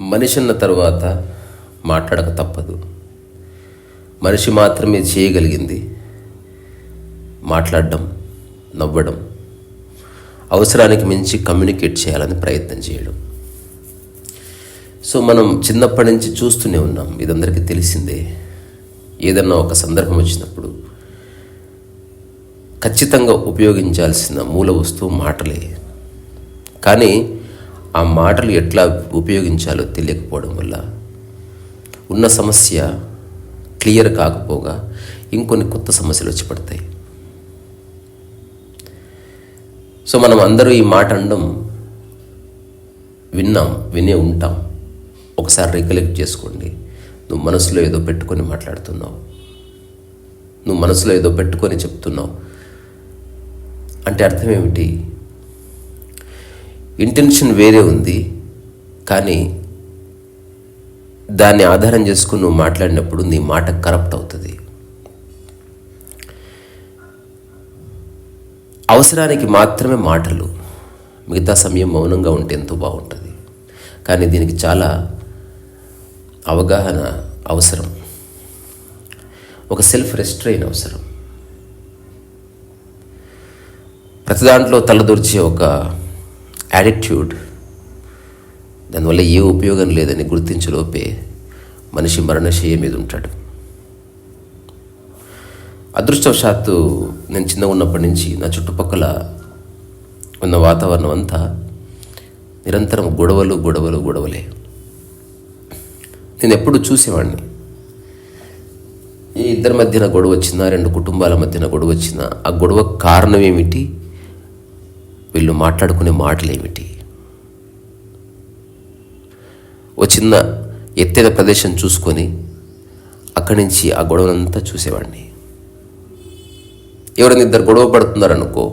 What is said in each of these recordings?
మనిషి ఉన్న తర్వాత మాట్లాడక తప్పదు. మనిషి మాత్రమే చేయగలిగింది మాట్లాడడం నవ్వడం అవసరానికి మించి కమ్యూనికేట్ చేయాలని ప్రయత్నం చేయడం. సో మనం చిన్నప్పటి నుంచి చూస్తూనే ఉన్నాం ఇదందరికీ తెలిసిందే. ఏదన్నా ఒక సందర్భం వచ్చినప్పుడు ఖచ్చితంగా ఉపయోగించాల్సిన మూల వస్తువు మాటలే. కానీ ఆ మాటలు ఎట్లా ఉపయోగించాలో తెలియకపోవడం వల్ల ఉన్న సమస్య క్లియర్ కాకపోగా ఇంకొన్ని కొత్త సమస్యలు వచ్చి పడతాయి. సో మనం అందరూ ఈ మాట అనడం విన్నాం వినే ఉంటాం. ఒకసారి రికలెక్ట్ చేసుకోండి. నువ్వు మనసులో ఏదో పెట్టుకొని మాట్లాడుతున్నావు. నువ్వు మనసులో ఏదో పెట్టుకొని చెప్తున్నావు. అంటే అర్థం ఏమిటి? ఇంటెన్షన్ వేరే ఉంది కానీ దాన్ని ఆధారం చేసుకుని నువ్వు మాట్లాడినప్పుడు నీ మాట కరప్ట్ అవుతుంది. అవసరానికి మాత్రమే మాటలు మిగతా సమయం మౌనంగా ఉంటే ఎంతో బాగుంటుంది. కానీ దీనికి చాలా అవగాహన అవసరం. ఒక సెల్ఫ్ రెస్ట్రైన్ అవసరం. ప్రతి దాంట్లో తలదూర్చే ఒక యాటిట్యూడ్ దానివల్ల ఏ ఉపయోగం లేదని గుర్తించలోపే మనిషి మరణశయ్య మీద ఉంటాడు. అదృష్టవశాత్తు నేను చిన్న ఉన్నప్పటి నుంచి నా చుట్టుపక్కల ఉన్న వాతావరణం అంతా నిరంతరం గొడవలు గొడవలు గొడవలే. నేను ఎప్పుడు చూసేవాడిని ఈ ఇద్దరి మధ్యన గొడవ వచ్చినా రెండు కుటుంబాల మధ్యన గొడవ వచ్చినా ఆ గొడవ కారణం ఏమిటి? వీళ్ళు మాట్లాడుకునే మాటలు ఏమిటి ఓ చిన్న ఎత్తైన ప్రదేశం చూసుకొని అక్కడి నుంచి ఆ గొడవనంతా చూసేవాడిని. ఎవరైనా ఇద్దరు గొడవ పడుతున్నారనుకో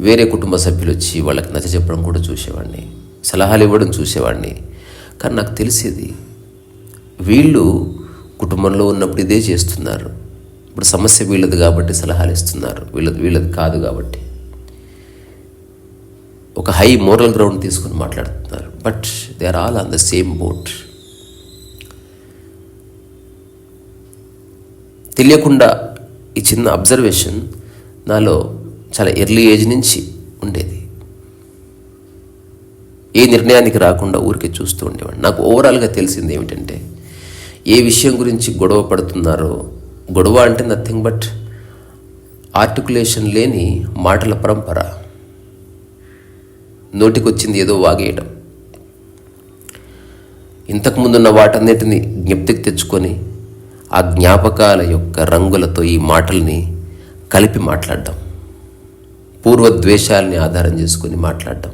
వేరే కుటుంబ సభ్యులు వచ్చి వాళ్ళకి నచ్చ చెప్పడం కూడా చూసేవాడిని. సలహాలు ఇవ్వడం చూసేవాడిని. కానీ నాకు తెలిసేది వీళ్ళు కుటుంబంలో ఉన్నప్పుడు ఇదే చేస్తున్నారు. ఇప్పుడు సమస్య వీళ్ళది కాబట్టి సలహాలు ఇస్తున్నారు. వీళ్ళది వీళ్ళది కాదు కాబట్టి. ఒక హై మోరల్ గ్రౌండ్ తీసుకొని మాట్లాడుతున్నారు. But they are all on the same boat. తెలియకుండా ఈ చిన్న అబ్జర్వేషన్ నాలో చాలా ఎర్లీ ఏజ్ నుంచి ఉండేది. ఏ నిర్ణయానికి రాకుండా ఊరికే చూస్తూ ఉండేవాడిని. నాకు ఓవరాల్గా తెలిసింది ఏమిటంటే ఏ విషయం గురించి గొడవ పడుతున్నారో గొడవ అంటే నథింగ్ బట్ ఆర్టికులేషన్ లేని మాటల పరంపర. నోటికొచ్చింది ఏదో వాగేయడం ఇంతకుముందున్న వాటన్నిటిని జ్ఞప్తికి తెచ్చుకొని ఆ జ్ఞాపకాల యొక్క రంగులతో ఈ మాటల్ని కలిపి మాట్లాడడం పూర్వద్వేషాలని ఆధారం చేసుకొని మాట్లాడడం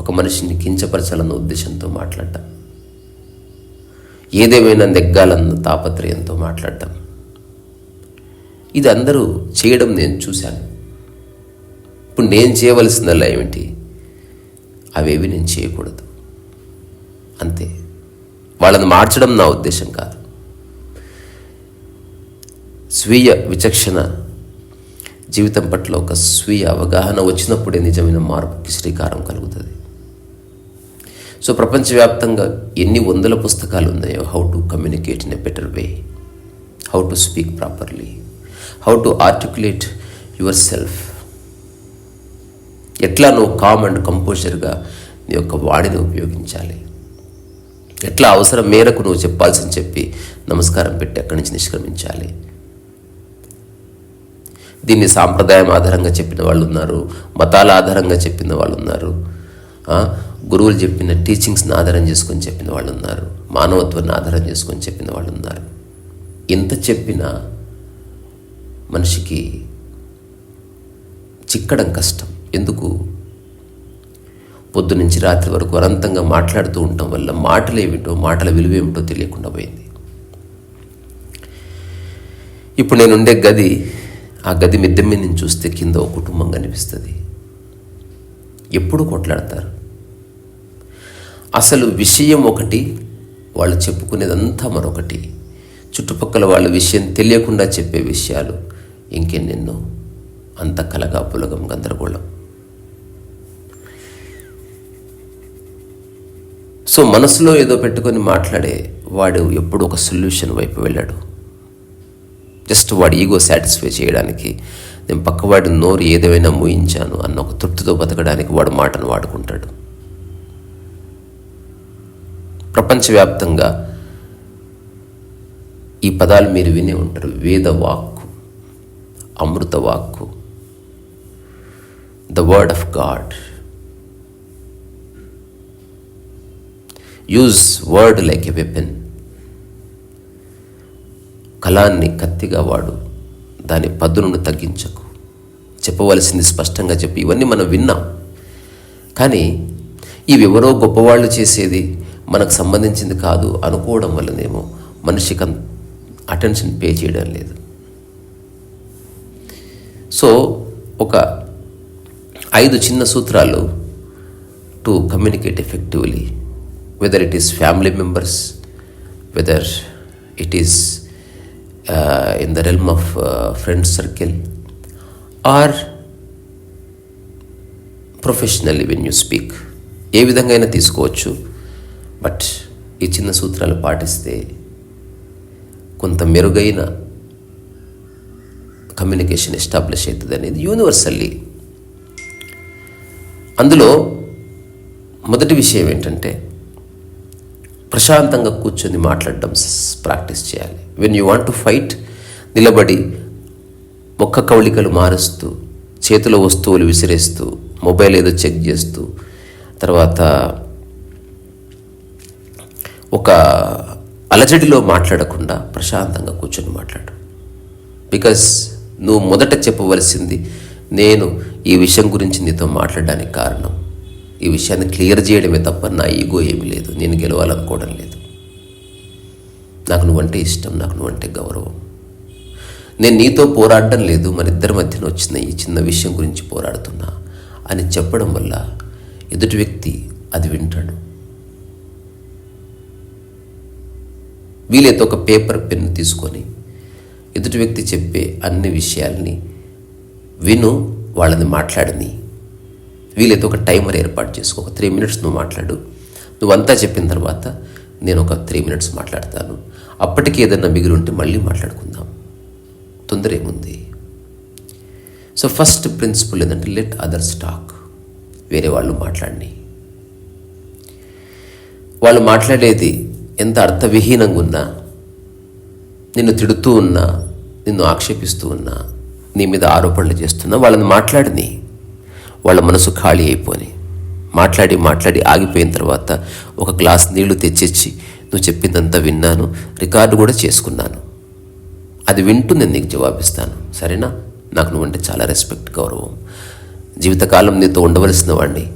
ఒక మనిషిని కించపరచాలన్న ఉద్దేశంతో మాట్లాడడం ఏదేమైనా నెగ్గాలన్న తాపత్రయంతో మాట్లాడడం ఇది అందరూ చేయడం నేను చూశాను. ఇప్పుడు నేను చేయవలసిందల్లా ఏమిటి? అవేవి నేను చేయకూడదు. అంతే. వాళ్ళని మార్చడం నా ఉద్దేశం కాదు. స్వీయ విచక్షణ జీవితం పట్ల ఒక స్వీయ అవగాహన వచ్చినప్పుడే నిజమైన మార్పుకి శ్రీకారం కలుగుతుంది. సో ప్రపంచవ్యాప్తంగా ఎన్ని వందల పుస్తకాలు ఉన్నాయో how to communicate in a better way how to speak properly how to articulate yourself ఎట్లా నువ్వు కామ్ అండ్ కంపోజర్గా నీ యొక్క వాడిని ఉపయోగించాలి? ఎట్లా అవసరం మేరకు నువ్వు చెప్పాల్సింది చెప్పి నమస్కారం పెట్టి అక్కడి నుంచి నిష్క్రమించాలి? దీన్ని సాంప్రదాయం ఆధారంగా చెప్పిన వాళ్ళు ఉన్నారు మతాల ఆధారంగా చెప్పిన వాళ్ళు ఉన్నారు గురువులు చెప్పిన టీచింగ్స్ని ఆధారం చేసుకొని చెప్పిన వాళ్ళు ఉన్నారు మానవత్వాన్ని ఆధారం చేసుకొని చెప్పిన వాళ్ళు ఉన్నారు. ఎంత చెప్పినా మనిషికి చిక్కడం కష్టం. ఎందుకు? పొద్దు నుంచి రాత్రి వరకు అనంతంగా మాట్లాడుతూ ఉండటం వల్ల మాటలు ఏమిటో మాటల విలువ ఏమిటో తెలియకుండా పోయింది. ఇప్పుడు నేనుండే గది ఆ గది మిద్దె మీద నుంచి చూస్తే కింద ఒక కుటుంబం కనిపిస్తుంది. ఎప్పుడు కొట్లాడతారు? అసలు విషయం ఒకటి వాళ్ళు చెప్పుకునేదంతా మరొకటి. చుట్టుపక్కల వాళ్ళ విషయం తెలియకుండా చెప్పే విషయాలు ఇంకెన్నెన్నో. అంత కలగా పులగం గందరగోళం. సో మనసులో ఏదో పెట్టుకొని మాట్లాడే వాడు ఎప్పుడు ఒక సొల్యూషన్ వైపు వెళ్ళాడు. జస్ట్ వాడి ఈగో సాటిస్ఫై చేయడానికి నేను పక్కవాడి నోరు ఏదేమైనా మూయించాను అన్న ఒక తృప్తితో బతకడానికి వాడు మాటను వాడుకుంటాడు. ప్రపంచవ్యాప్తంగా ఈ పదాలు మీరు వినే ఉంటారు. వేద వాక్కు అమృత వాక్కు the word of God use word like a weapon కళాన్ని కత్తిగా వాడు దాని పదునును తగ్గించకు. చెప్పవలసింది స్పష్టంగా చెప్పి ఇవన్నీ మనం విన్నాం. కానీ ఇవెవరో గొప్పవాళ్ళు చేసేది మనకు సంబంధించింది కాదు అనుకోవడం వల్లనేమో మనిషికి అటెన్షన్ పే చేయడం లేదు. సో ఒక ఐదు చిన్న సూత్రాలు to communicate effectively whether it is family members whether it is in the realm of friends circle or professionally when you speak ఏ విధంగా అయినా తీసుకోవచ్చు. బట్ ఈ చిన్న సూత్రాలు పాటిస్తే కొంత మెరుగైన కమ్యూనికేషన్ ఎస్టాబ్లిష్ అవుతుంది అనేది యూనివర్సల్లీ అందులో మొదటి విషయం ఏంటంటే ప్రశాంతంగా కూర్చొని మాట్లాడడం ప్రాక్టీస్ చేయాలి. When you want to fight నిలబడి మొక్క కవళికలు మారుస్తూ చేతిలో వస్తువులు విసిరేస్తూ మొబైల్ ఏదో చెక్ చేస్తూ తర్వాత ఒక అలజడిలో మాట్లాడకుండా ప్రశాంతంగా కూర్చొని మాట్లాడు. బికాస్ నువ్వు మొదట చెప్పవలసింది నేను ఈ విషయం గురించి నీతో మాట్లాడడానికి కారణం. ఈ విషయాన్ని క్లియర్ చేయడమే తప్ప నా ఈగో ఏమీ లేదు. నేను గెలవాలనుకోవడం లేదు. నాకు నువ్వంటే ఇష్టం నాకు నువ్వంటే గౌరవం. నేను నీతో పోరాడడం లేదు. మన ఇద్దరి మధ్యన వచ్చిన ఈ చిన్న విషయం గురించి పోరాడుతున్నా అని చెప్పడం వల్ల ఎదుటి వ్యక్తి అది వింటాడు. వీలైతే ఒక పేపర్ పెన్ను తీసుకొని ఎదుటి వ్యక్తి చెప్పే అన్ని విషయాల్ని విను వాళ్ళని మాట్లాడని వీలైతే ఒక టైమర్ ఏర్పాటు చేసుకో ఒక త్రీ మినిట్స్ నువ్వు మాట్లాడు. నువ్వంతా చెప్పిన తర్వాత నేను ఒక త్రీ మినిట్స్ మాట్లాడతాను. అప్పటికి ఏదన్నా మిగిలి ఉంటే మళ్ళీ మాట్లాడుకుందాం. తొందర ఏముంది? సో ఫస్ట్ ప్రిన్సిపల్ ఏంటంటే లెట్ అదర్స్ టాక్ వేరే వాళ్ళు మాట్లాడిని. వాళ్ళు మాట్లాడేది ఎంత అర్థవిహీనంగా ఉన్నా నిన్ను తిడుతూ ఉన్నా నిన్ను ఆక్షేపిస్తూ ఉన్నా నీ మీద ఆరోపణలు చేస్తున్నా వాళ్ళని మాట్లాడిని. వాళ్ళ మనసు ఖాళీ అయిపోని. మాట్లాడి మాట్లాడి ఆగిపోయిన తర్వాత ఒక గ్లాస్ నీళ్ళు తెచ్చిచ్చి నువ్వు చెప్పిందంతా విన్నాను రికార్డు కూడా చేసుకున్నాను. అది వింటూ నేను నీకు జవాబిస్తాను. సరేనా? నాకు నువ్వంటే చాలా రెస్పెక్ట్ గౌరవం. జీవితకాలం నీతో ఉండవలసిన వాడిని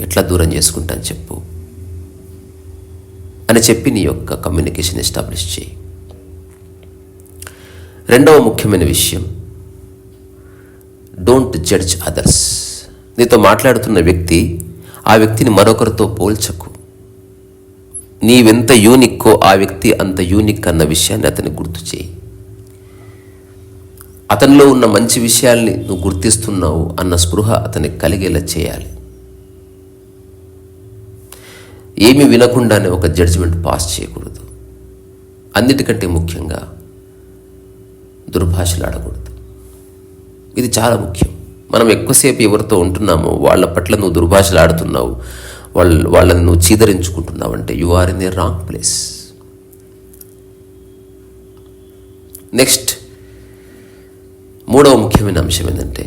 ఎట్లా దూరం చేసుకుంటాను చెప్పు. అని చెప్పి నీ యొక్క కమ్యూనికేషన్ ఎస్టాబ్లిష్ చేయి. రెండవ ముఖ్యమైన విషయం డోంట్ జడ్జ్ అదర్స్ నీతో మాట్లాడుతున్న వ్యక్తి ఆ వ్యక్తిని మరొకరితో పోల్చకు. నీవెంత యూనిక్కో ఆ వ్యక్తి అంత యూనిక్ అన్న విషయాన్ని అతని గుర్తు చేయి. అతనిలో ఉన్న మంచి విషయాల్ని నువ్వు గుర్తిస్తున్నావు అన్న స్పృహ అతనికి కలిగేలా చేయాలి. ఏమి వినకుండానే ఒక జడ్జిమెంట్ పాస్ చేయకూడదు. అన్నిటికంటే ముఖ్యంగా దుర్భాషలు ఆడకూడదు ఇది చాలా ముఖ్యం. మనం ఎక్కువసేపు ఎవరితో ఉంటున్నామో వాళ్ళ పట్ల నువ్వు దుర్భాషలు ఆడుతున్నావు వాళ్ళ వాళ్ళని నువ్వు చీదరించుకుంటున్నావు అంటే you are in a wrong place next మూడవ ముఖ్యమైన అంశం ఏంటంటే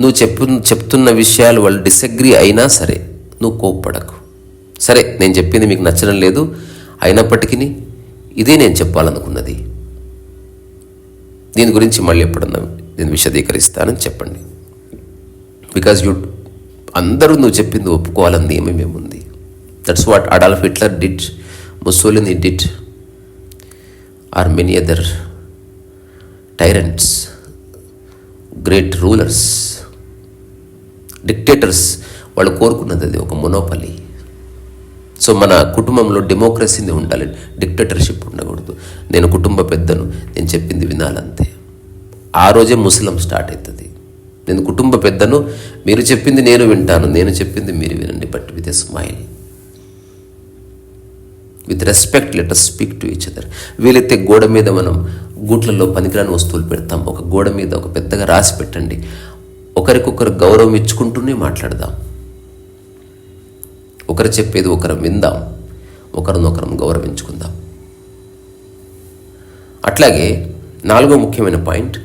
నువ్వు చెప్పు చెప్తున్న విషయాలు వాళ్ళు డిసగ్రీ అయినా సరే నువ్వు కోప్పడకు. సరే నేను చెప్పింది మీకు నచ్చడం లేదు అయినప్పటికీ ఇదే నేను చెప్పాలనుకున్నది. దీని గురించి మళ్ళీ ఎప్పుడన్నా నేను విశదీకరిస్తానని చెప్పండి. బికాజ్ యూ అందరూ నువ్వు చెప్పింది ఒప్పుకోవాలని నియమం ఏముంది? That's what Adolf Hitler did Mussolini did or many other tyrants great rulers dictators వాళ్ళు కోరుకున్నది అది ఒక మొనోపలి సో మన కుటుంబంలో డెమోక్రసీని ఉండాలి డిక్టేటర్షిప్ ఉండకూడదు. నేను కుటుంబ పెద్దను నేను చెప్పింది వినాలంతే. ఆ రోజే ముసలం స్టార్ట్ అవుతుంది. నేను కుటుంబ పెద్దను మీరు చెప్పింది నేను వింటాను నేను చెప్పింది మీరు వినండి. But with a smile with respect let us speak to each other వీలైతే గోడ మీద మనం గూట్లలో పనికిరాని వస్తువులు పెడతాం. ఒక గోడ మీద ఒక పెద్దగా రాసి పెట్టండి. ఒకరికొకరు గౌరవం ఇచ్చుకుంటూనే మాట్లాడదాం. ఒకరు చెప్పేది ఒకరు విందాం. ఒకరినొకరం గౌరవించుకుందాం. అట్లాగే నాలుగో ముఖ్యమైన పాయింట్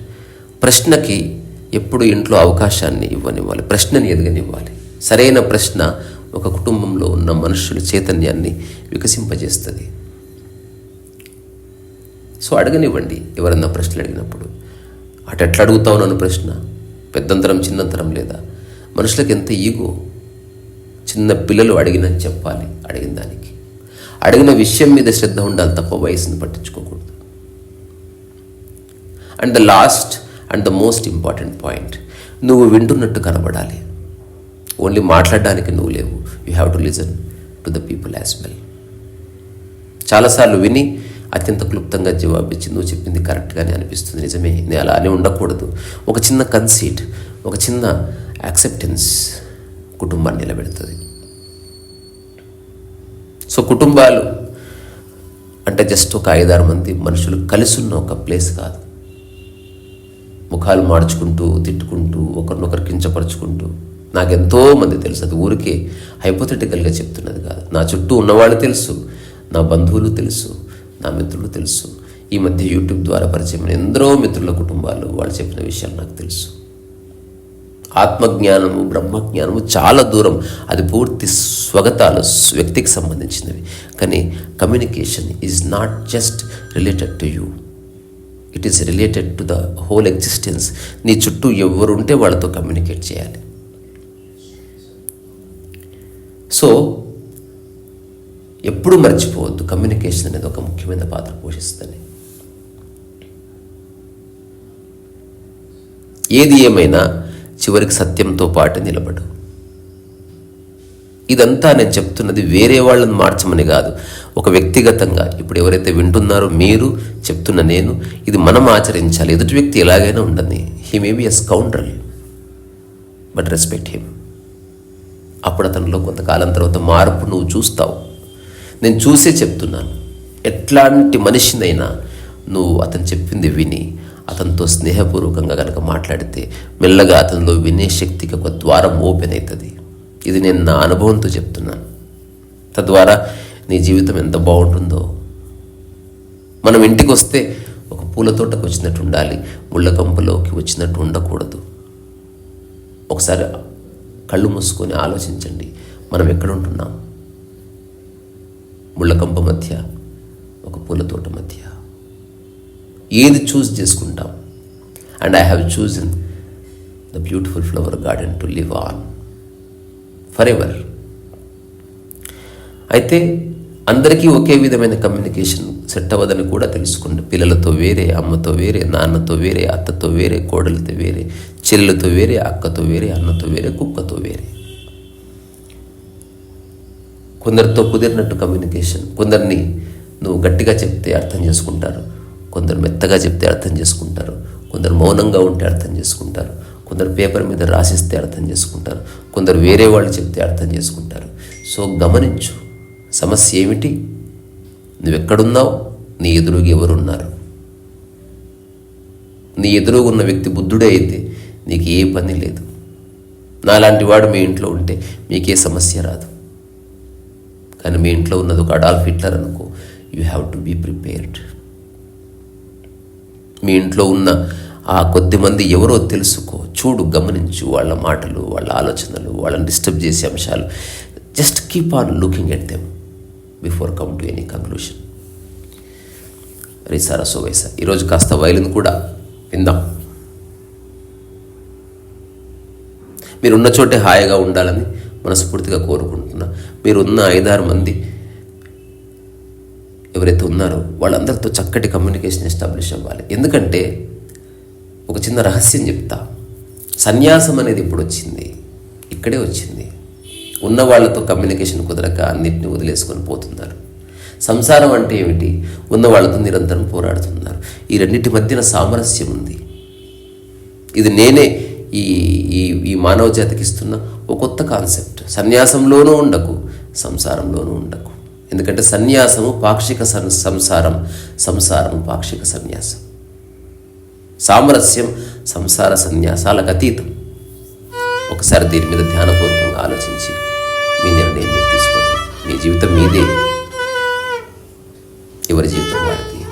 ప్రశ్నకి ఎప్పుడు ఇంట్లో అవకాశాన్ని ఇవ్వనివ్వాలి ప్రశ్నని ఎదగనివ్వాలి. సరైన ప్రశ్న ఒక కుటుంబంలో ఉన్న మనుషుల చైతన్యాన్ని వికసింపజేస్తుంది. సో అడగనివ్వండి ఎవరన్నా ప్రశ్నలు అడిగినప్పుడు. అటు ఎట్లా అడుగుతావు నన్ను ప్రశ్న? పెద్దంతరం చిన్నంతరం లేదా? మనుషులకు ఎంత ఈగో? చిన్న పిల్లలు అడిగిన చెప్పాలి అడిగిన దానికి. అడిగిన విషయం మీద శ్రద్ధ ఉండాలి తప్ప వయసుని పట్టించుకోకూడదు. And the last and the most important point నువ్వు వింటున్నట్టు కనబడాలి. ఓన్లీ మాట్లాడడానికి నువ్వు లేవు. You have to listen to the people as well చాలాసార్లు విని అత్యంత క్లుప్తంగా జవాబిచ్చి నువ్వు చెప్పింది కరెక్ట్గానే అనిపిస్తుంది. నిజమే. నేను అలానే ఉండకూడదు. ఒక చిన్న కన్సీట్ ఒక చిన్న యాక్సెప్టెన్స్ కుటుంబాన్ని నిలబెడుతుంది. సో కుటుంబాలు అంటే జస్ట్ ఒక ఐదారు మంది మనుషులు కలిసి ఉన్న ఒక ప్లేస్ కాదు. ముఖాలు మార్చుకుంటూ తిట్టుకుంటూ ఒకరినొకరు కించపరుచుకుంటూ. నాకు మంది తెలుసు. అది ఊరికే హైపోథెటికల్గా చెప్తున్నది కాదు. నా చుట్టూ ఉన్నవాళ్ళు తెలుసు. నా బంధువులు తెలుసు. నా మిత్రులు తెలుసు. ఈ మధ్య యూట్యూబ్ ద్వారా పరిచయమైన ఎందరో మిత్రుల కుటుంబాలు వాళ్ళు చెప్పిన విషయాలు నాకు తెలుసు. ఆత్మజ్ఞానము బ్రహ్మజ్ఞానము చాలా దూరం. అది పూర్తి స్వగతాలు వ్యక్తికి సంబంధించినవి. కానీ communication is not just related to you it is related to the whole existence నీ చుట్టూ ఎవరుంటే వాళ్ళతో కమ్యూనికేట్ చేయాలి. సో ఎప్పుడు మర్చిపోవద్దు. కమ్యూనికేషన్ అనేది ఒక ముఖ్యమైన పాత్ర పోషిస్తుంది. ఏది ఏమైనా చివరికి సత్యంతో పాటు నిలబడు. ఇదంతా నేను చెప్తున్నది వేరే వాళ్ళని మార్చమని కాదు ఒక వ్యక్తిగతంగా. ఇప్పుడు ఎవరైతే వింటున్నారో మీరు చెప్తున్న నేను ఇది మనం ఆచరించాలి. ఎదుటి వ్యక్తి ఎలాగైనా ఉండని. He may be scoundrel but respect him అప్పుడు అతనిలో కొంతకాలం తర్వాత మార్పు నువ్వు చూస్తావు. నేను చూసే చెప్తున్నాను. ఎట్లాంటి మనిషినైనా నువ్వు అతను చెప్పింది విని అతనితో స్నేహపూర్వకంగా కనుక మాట్లాడితే మెల్లగా అతనిలో వినే శక్తికి ఒక ద్వారం ఓపెన్ అవుతుంది. ఇది నేను నా అనుభవంతో చెప్తున్నాను తద్వారా నీ జీవితం ఎంత బాగుంటుందో. మనం ఇంటికి వస్తే ఒక పూల తోటకు వచ్చినట్టు ఉండాలి ముళ్ళ కంపలోకి వచ్చినట్టు ఉండకూడదు. ఒకసారి కళ్ళు మూసుకొని ఆలోచించండి మనం ఎక్కడ ఉంటున్నాం ముళ్ళకంప మధ్య ఒక పూల తోట మధ్య. ఏది చూస్ చేసుకుంటాం? And I have chosen the beautiful flower garden to live on forever అయితే అందరికీ ఒకే విధమైన కమ్యూనికేషన్ సెట్ అవ్వదని కూడా తెలుసుకోండి పిల్లలతో వేరే అమ్మతో వేరే నాన్నతో వేరే అత్తతో వేరే కోడలతో వేరే చెల్లెలతో వేరే అక్కతో వేరే అన్నతో వేరే కుక్కతో వేరే. కొందరితో కుదిరినట్టు కమ్యూనికేషన్ కొందరిని నువ్వు గట్టిగా చెప్తే అర్థం చేసుకుంటారు. కొందరు మెత్తగా చెప్తే అర్థం చేసుకుంటారు. కొందరు మౌనంగా ఉంటే అర్థం చేసుకుంటారు. కొందరు పేపర్ మీద రాసిస్తే అర్థం చేసుకుంటారు. కొందరు వేరే వాళ్ళు చెప్తే అర్థం చేసుకుంటారు. సో గమనించు సమస్య ఏమిటి? నువ్వెక్కడున్నావు? నీ ఎదురుగా ఎవరున్నారు? నీ ఎదురుగా ఉన్న వ్యక్తి బుద్ధుడే అయితే నీకు ఏ పని లేదు. నాలాంటి వాడు మీ ఇంట్లో ఉంటే మీకే సమస్య రాదు. కానీ మీ ఇంట్లో ఉన్నది ఒక అడాల్ఫ్ హిట్లర్ అనుకో you have to be prepared. మీ ఇంట్లో ఉన్న ఆ కొద్ది మంది ఎవరో తెలుసుకో చూడు గమనించు వాళ్ళ మాటలు వాళ్ళ ఆలోచనలు వాళ్ళని డిస్టర్బ్ చేసే అంశాలు. Just keep on looking at them before come to any conclusion రిసారా సోవైసా ఈరోజు కాస్త వైలిన్ కూడా విందాం. మీరున్న చోటే హాయిగా ఉండాలని మనస్ఫూర్తిగా కోరుకుంటున్నా. మీరున్న ఐదారు మంది ఎవరైతే ఉన్నారో వాళ్ళందరితో చక్కటి కమ్యూనికేషన్ ఎస్టాబ్లిష్ అవ్వాలి. ఎందుకంటే ఒక చిన్న రహస్యం చెప్తా. సన్యాసం అనేది ఇప్పుడు వచ్చింది ఇక్కడే వచ్చింది. ఉన్న వాళ్ళతో కమ్యూనికేషన్ కుదరక అన్నింటిని వదిలేసుకొని పోతున్నారు. సంసారం అంటే ఏమిటి? ఉన్న వాళ్ళతో నిరంతరం పోరాడుతున్నారు. ఈ రెండింటి మధ్యన సామరస్యం ఉంది ఇది నేనే ఈ ఈ ఈ మానవ జాతికి ఇస్తున్న ఒక కొత్త కాన్సెప్ట్. సన్యాసంలోనూ ఉండకు సంసారంలోనూ ఉండకు. ఎందుకంటే సన్యాసము పాక్షిక సం సంసారం పాక్షిక సన్యాసం. సామరస్యం సంసార సన్యాసాలకు అతీతం. ఒకసారి దీని మీద ధ్యానపూర్వకంగా ఆలోచించి మీ నిర్ణయం మీరు తీసుకోండి. మీ జీవితం మీదే. ఎవరి జీవితం వారికి